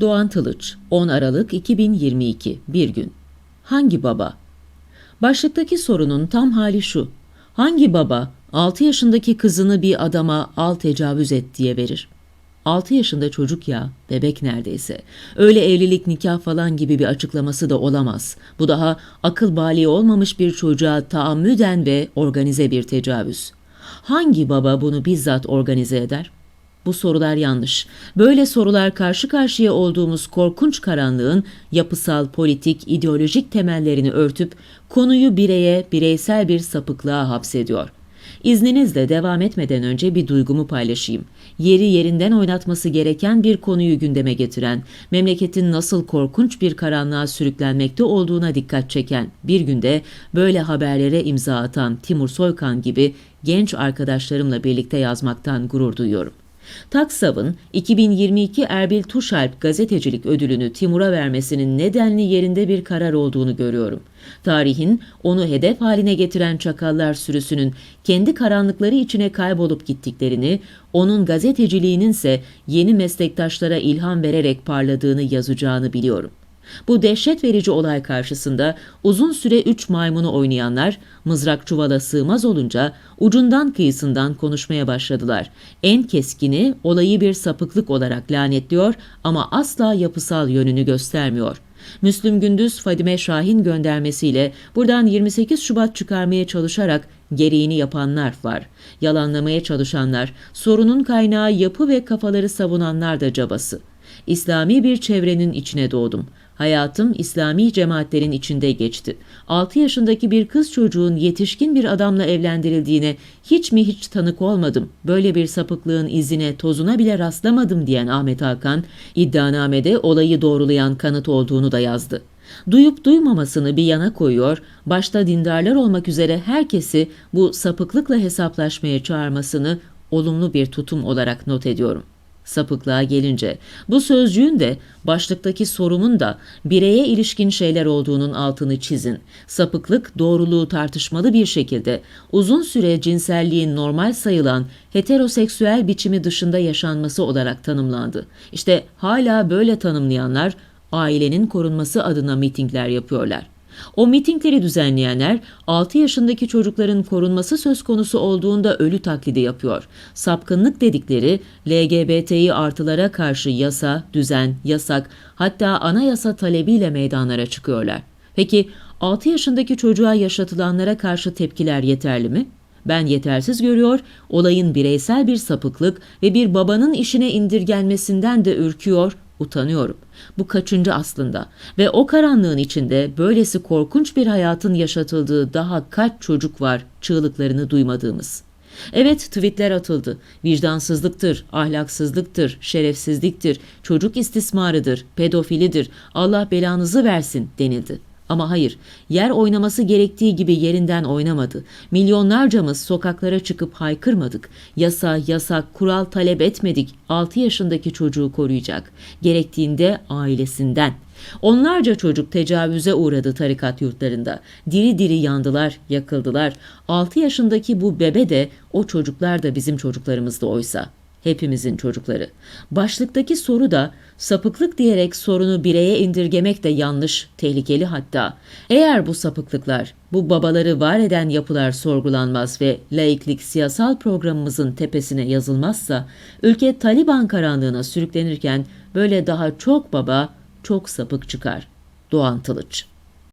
Doğan Tılıç, 10 Aralık 2022, bir gün. Hangi baba? Başlıktaki sorunun tam hali şu. Hangi baba 6 yaşındaki kızını bir adama al tecavüz et diye verir? 6 yaşında çocuk ya, bebek neredeyse. Öyle evlilik nikah falan gibi bir açıklaması da olamaz. Bu daha akıl bali olmamış bir çocuğa taammüden ve organize bir tecavüz. Hangi baba bunu bizzat organize eder? Bu sorular yanlış. Böyle sorular karşı karşıya olduğumuz korkunç karanlığın yapısal, politik, ideolojik temellerini örtüp konuyu bireye, bireysel bir sapıklığa hapsediyor. İzninizle devam etmeden önce bir duygumu paylaşayım. Yeri yerinden oynatması gereken bir konuyu gündeme getiren, memleketin nasıl korkunç bir karanlığa sürüklenmekte olduğuna dikkat çeken, bir günde böyle haberlere imza atan Timur Soykan gibi genç arkadaşlarımla birlikte yazmaktan gurur duyuyorum. Taksav'ın 2022 Erbil Tuşalp gazetecilik ödülünü Timur'a vermesinin nedenli yerinde bir karar olduğunu görüyorum. Tarihin onu hedef haline getiren çakallar sürüsünün kendi karanlıkları içine kaybolup gittiklerini, onun gazeteciliğinin ise yeni meslektaşlara ilham vererek parladığını yazacağını biliyorum. Bu dehşet verici olay karşısında uzun süre üç maymunu oynayanlar mızrak çuvala sığmaz olunca ucundan kıyısından konuşmaya başladılar. En keskini olayı bir sapıklık olarak lanetliyor ama asla yapısal yönünü göstermiyor. Müslüm Gündüz Fadime Şahin göndermesiyle buradan 28 Şubat çıkarmaya çalışarak gereğini yapanlar var. Yalanlamaya çalışanlar, sorunun kaynağı yapı ve kafaları savunanlar da cabası. İslami bir çevrenin içine doğdum. Hayatım İslami cemaatlerin içinde geçti. 6 yaşındaki bir kız çocuğun yetişkin bir adamla evlendirildiğine hiç mi hiç tanık olmadım. Böyle bir sapıklığın izine, tozuna bile rastlamadım diyen Ahmet Hakan, iddianamede olayı doğrulayan kanıt olduğunu da yazdı. Duyup duymamasını bir yana koyuyor, başta dindarlar olmak üzere herkesi bu sapıklıkla hesaplaşmaya çağırmasını olumlu bir tutum olarak not ediyorum. Sapıklığa gelince bu sözcüğün de başlıktaki sorumun da bireye ilişkin şeyler olduğunun altını çizin. Sapıklık doğruluğu tartışmalı bir şekilde uzun süre cinselliğin normal sayılan heteroseksüel biçimi dışında yaşanması olarak tanımlandı. İşte hala böyle tanımlayanlar ailenin korunması adına mitingler yapıyorlar. O mitingleri düzenleyenler 6 yaşındaki çocukların korunması söz konusu olduğunda ölü taklidi yapıyor. Sapkınlık dedikleri LGBTİ artılara karşı yasa, düzen, yasak hatta anayasa talebiyle meydanlara çıkıyorlar. Peki 6 yaşındaki çocuğa yaşatılanlara karşı tepkiler yeterli mi? Ben yetersiz görüyor, olayın bireysel bir sapıklık ve bir babanın işine indirgenmesinden de ürküyor, utanıyorum. Bu kaçıncı aslında ve o karanlığın içinde böylesi korkunç bir hayatın yaşatıldığı daha kaç çocuk var çığlıklarını duymadığımız. Evet tweetler atıldı. Vicdansızlıktır, ahlaksızlıktır, şerefsizliktir, çocuk istismarıdır, pedofilidir, Allah belanızı versin denildi. Ama hayır, yer oynaması gerektiği gibi yerinden oynamadı. Milyonlarcamız sokaklara çıkıp haykırmadık. Yasa, yasak, kural talep etmedik. 6 yaşındaki çocuğu koruyacak. Gerektiğinde ailesinden. Onlarca çocuk tecavüze uğradı tarikat yurtlarında. Diri diri yandılar, yakıldılar. 6 yaşındaki bu bebe de o çocuklar da bizim çocuklarımızdı oysa hepimizin çocukları. Başlıktaki soru da sapıklık diyerek sorunu bireye indirgemek de yanlış, tehlikeli hatta. Eğer bu sapıklıklar, bu babaları var eden yapılar sorgulanmaz ve laiklik siyasal programımızın tepesine yazılmazsa, ülke Taliban karanlığına sürüklenirken böyle daha çok baba, çok sapık çıkar. Doğan Tılıç